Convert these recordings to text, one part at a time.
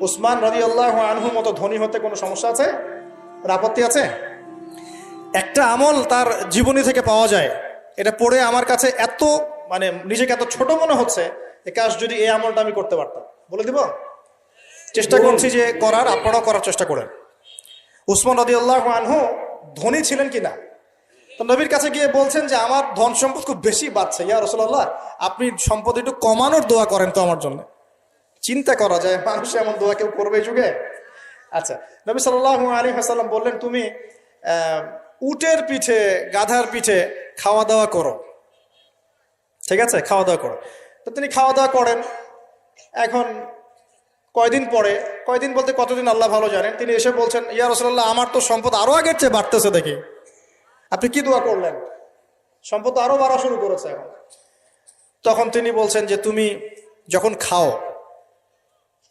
উসমান রাজি আল্লাহ আনহুর মতো ধনী হতে কোনো সমস্যা আছে? আপত্তি আছে? একটা আমল তার জীবনী থেকে পাওয়া যায়। এটা পড়ে আমার কাছে এত মানে নিজেকে এত ছোট মনে হচ্ছে যে যদি এই আমলটা আমি করতে পারতাম। বলে দিব? চেষ্টা করছি যে করার আপনারাও করার চেষ্টা করেন। উসমান রদি আল্লাহ আনহু ধনী ছিলেন কি না তো নবীর কাছে গিয়ে বলছেন যে আমার ধন সম্পদ খুব বেশি বাড়ছে। ইয়া রসুল্লাহ আপনি সম্পদ একটু কমানোর দোয়া করেন তো আমার জন্য। চিন্তা করা যায়, মানুষ এমন দোয়া কেউ করবে যুগে? আচ্ছা নবী সাল্লাহ আলী হাসাল্লাম বললেন, তুমি উটের পিঠে, গাধার পিঠে খাওয়া দাওয়া করো। ঠিক আছে? খাওয়া দাওয়া করো। তো তিনি খাওয়া দাওয়া করেন। এখন কয়দিন পরে, কয়দিন বলতে কতদিন আল্লাহ ভালো জানেন, তিনি এসে বলছেন, ইয়া রসল্লাহ আমার তো সম্পদ আরও আগের চেয়ে বাড়তেছে দেখি। আপনি কি দোয়া করলেন? সম্পদ আরও বাড়া শুরু করেছে এখন। তখন তিনি বলছেন যে, তুমি যখন খাও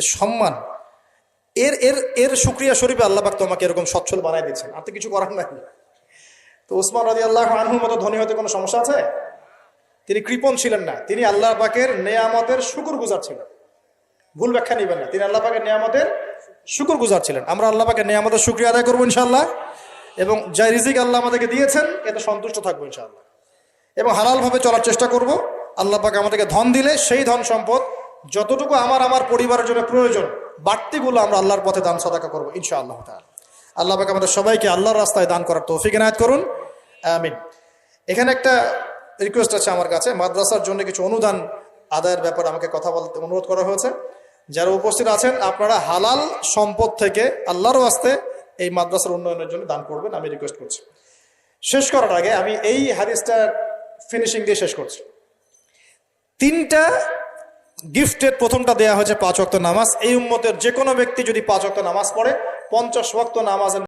সম্মান, এর এর এর শুক্রিয়া স্বরূপে আল্লাহ পাক তোমাকে এরকম সচ্ছল বানাই দিচ্ছেন আর তো কিছু করার নাই। তো ওসমান রাজি আল্লাহ আনহুর মতো ধনী হতে কোনো সমস্যা আছে? তিনি কৃপণ ছিলেন না। তিনি আল্লাহ পাকের নেয়ামতের শুকুর গুজার ছিলেন। ভুল ব্যাখ্যা নেবেন না। তিনি আল্লাহ পাকের নিয়ামতের শুকুর গুজার ছিলেন। আমরা আল্লাহ পাকের নিয়ামতের শুক্রিয়া আদায় করব ইনশাল্লাহ এবং যা রিজিক আল্লাহ আমাদেরকে দিয়েছেন, এতে সন্তুষ্ট থাকব ইনশাল্লাহ এবং হালালভাবে চলার চেষ্টা করব। আল্লাহ পাক আমাদেরকে ধন দিলে সেই ধন সম্পদ যতটুকু আমার আমার পরিবারের জন্য প্রয়োজন, বাড়তিগুলো আমরা আল্লাহর পথে দান সদাকা করব, ইনশাআল্লাহ তাআলা। আল্লাহ পাক আমাদের সবাইকে আল্লাহর রাস্তায় দান করার তৌফিক এনায়ত করুন। আমিন। এখানে একটা রিকোয়েস্ট আছে আমার কাছে। মাদ্রাসার জন্য কিছু অনুদান আদায়ের ব্যাপারে আমাকে কথা বলতে অনুরোধ করা হয়েছে। যারা উপস্থিত আছেন, আপনারা হালাল সম্পদ থেকে আল্লাহর ওয়াস্তে এই মাদ্রাসার উন্নয়নের জন্য দান করবেন, আমি রিকোয়েস্ট করছি। শেষ করার আগে আমি এই হাদিসটা ফিনিশিং দিয়ে শেষ করছি। তিনটা গিফটের প্রথমটা দেয়া হয়েছে পাঁচ অক্ত নামাজ। এই উম্মতের যে কোনো ব্যক্তি যদি পাঁচ অক্ত নামাজ পড়ে, পঞ্চাশ অক্ত নামাজের